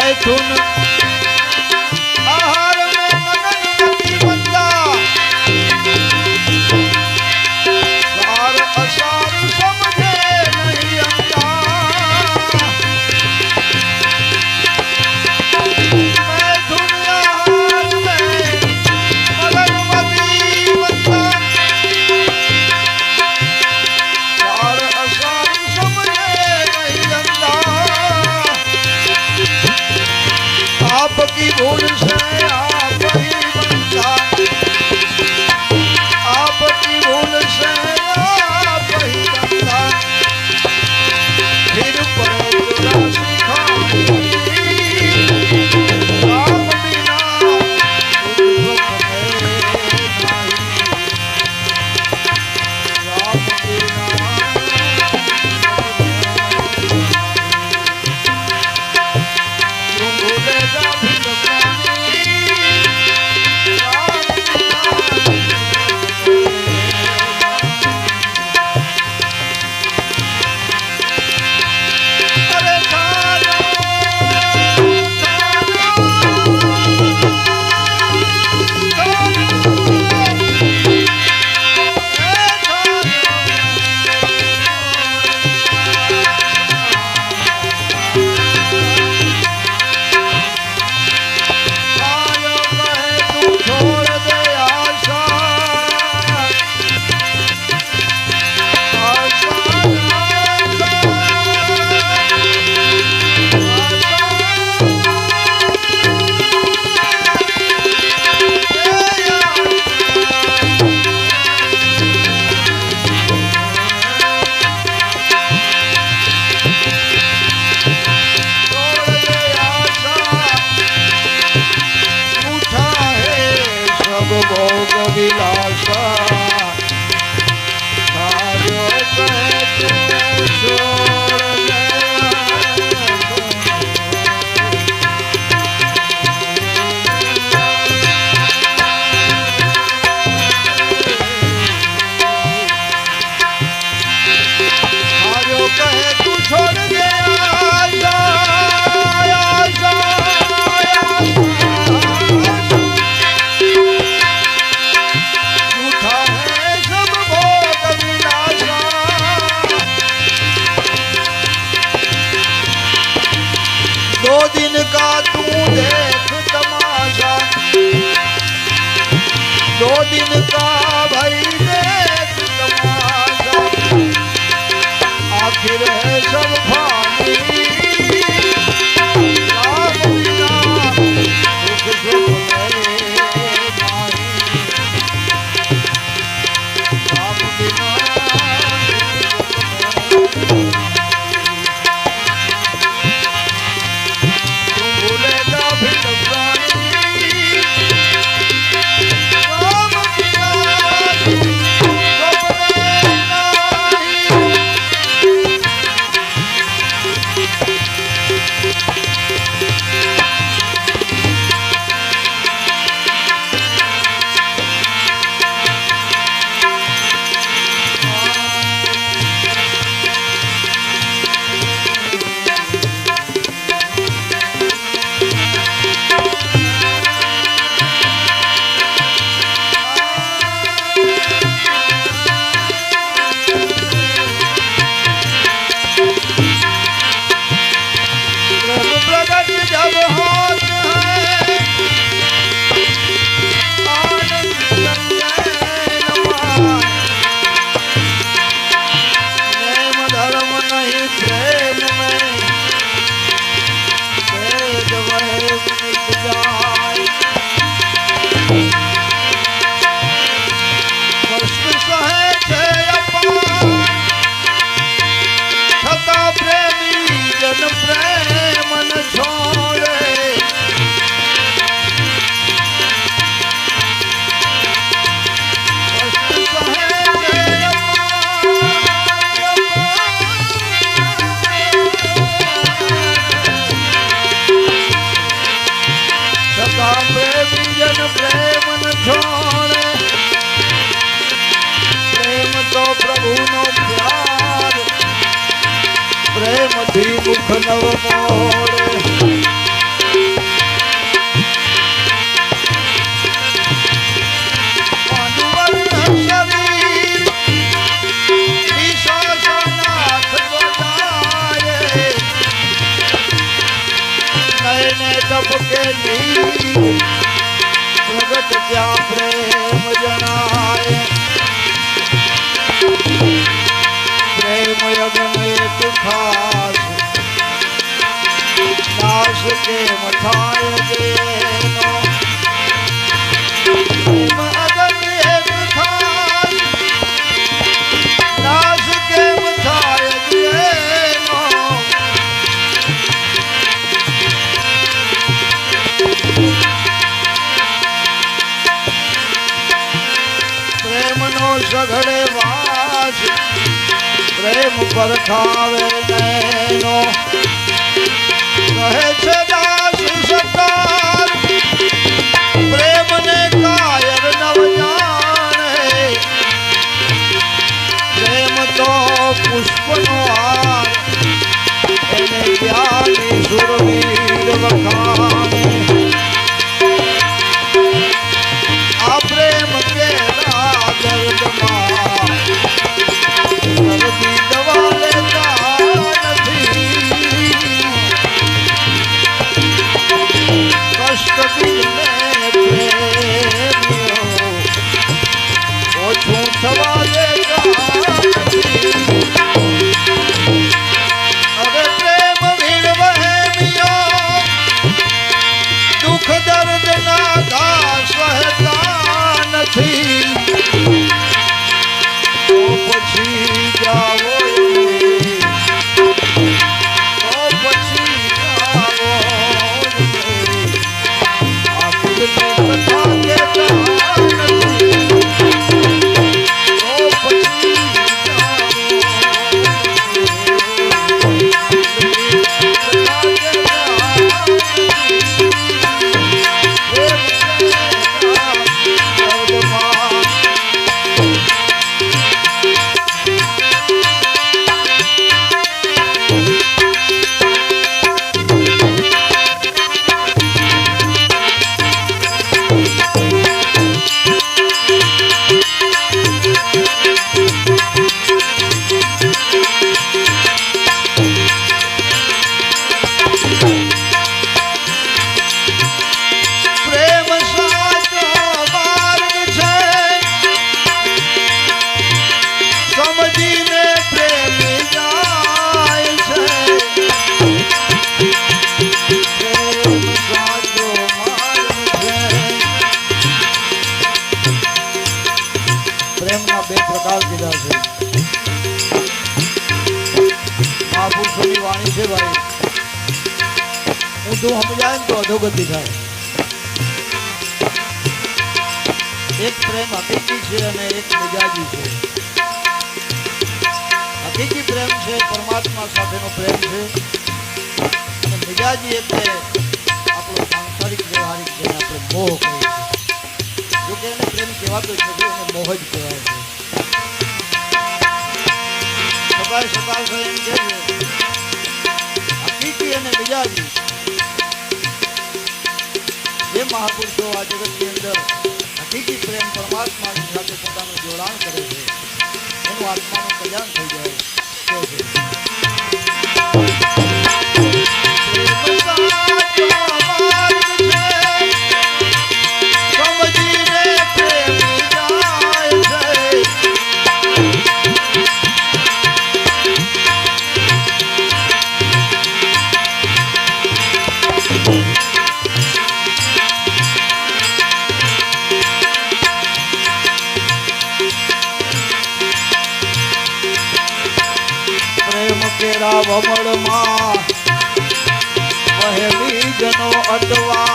જય સુન પ્રેમ છોડે. પ્રેમ તો પ્રભુનો પ્યાર પ્રેમથી મુખ નવ મોડે. Look at me. જ્યાં પ્રેમ જણાય. પ્રેમ યજ્ઞ એક ખાસ. નાશ કેમ થાય છે? સઘળે વાસ પ્રેમ પર ખાવે નૈનો સહેતા નથી બે પ્રકાર કીધા છે. મહાપુરુષોની વાણી છે ભાઈ. ઊંધું સમજાય ને તો અધોગતિ થાય. એક પ્રેમ હકીકી છે અને એક મિજાજી છે. હકીકી પ્રેમ છે, પરમાત્મા સાથેનો પ્રેમ છે. અને મિજાજી એટલે આપણો સાંસારિક વ્યવહારિક જેને આપણે મોહ કહીએ છીએ. જોકે એને પ્રેમ કહેવાતો છે એને મોહ જ કહેવાય છે. સકાળ અને જે મહાપુરુષો આ જગતની અંદર હકીકી પ્રેમ પરમાત્માની સાથે પોતાનું જોડાણ કરે છે એનું આત્માનું કલ્યાણ થઈ જાય છે. વહેલી જનો અટવાય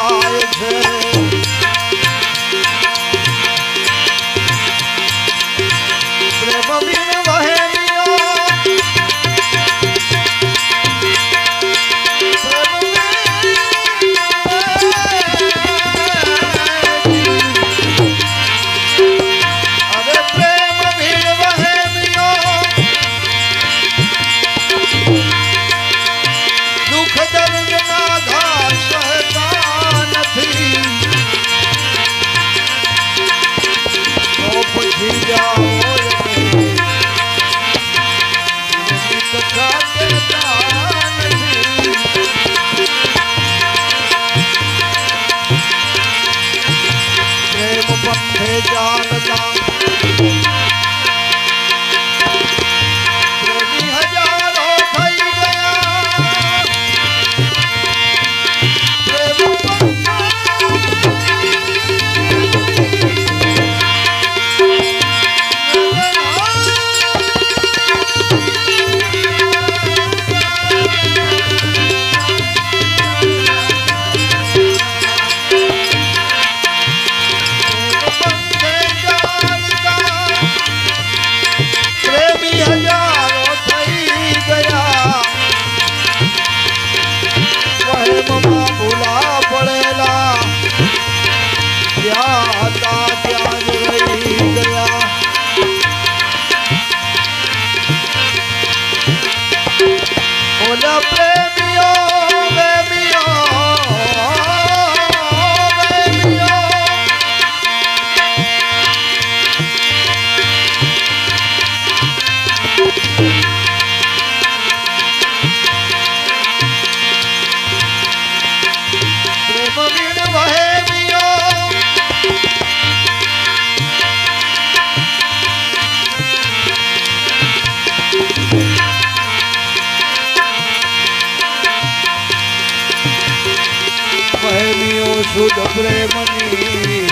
શુદ્ધ પ્રેમની.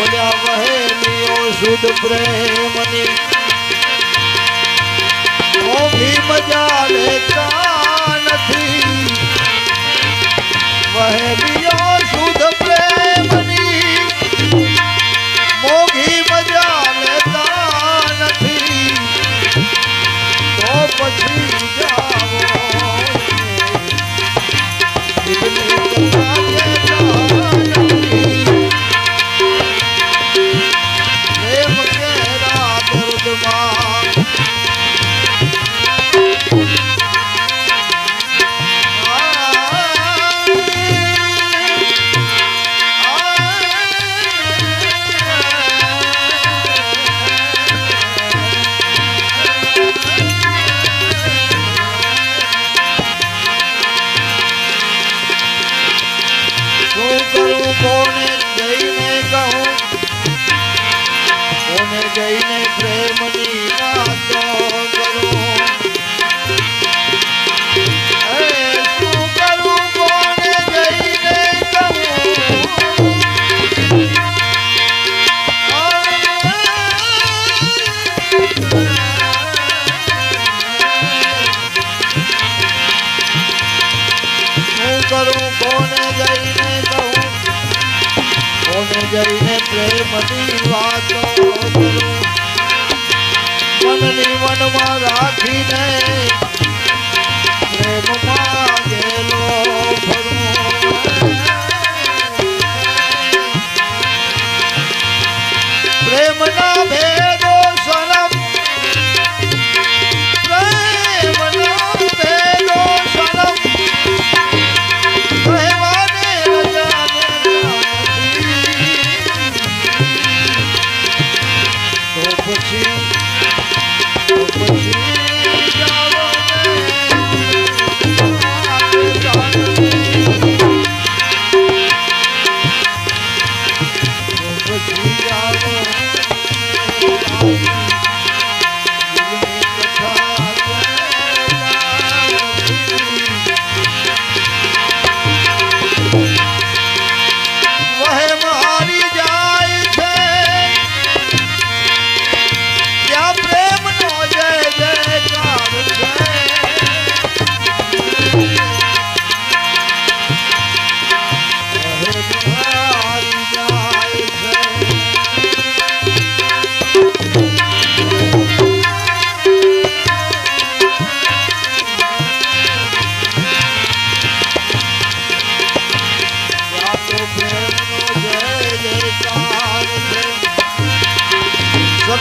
ઓલા શુદ્ધ પ્રેમની. ઓભી મજા લેતા નથી. વહેલીઓ શુદ્ધ પ્રેમની. મોઘી મજા લેતા નથી. તો પછી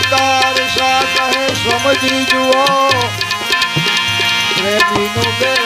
અવતાર શાહ સમજી જુઓ પ્રેમીનું બે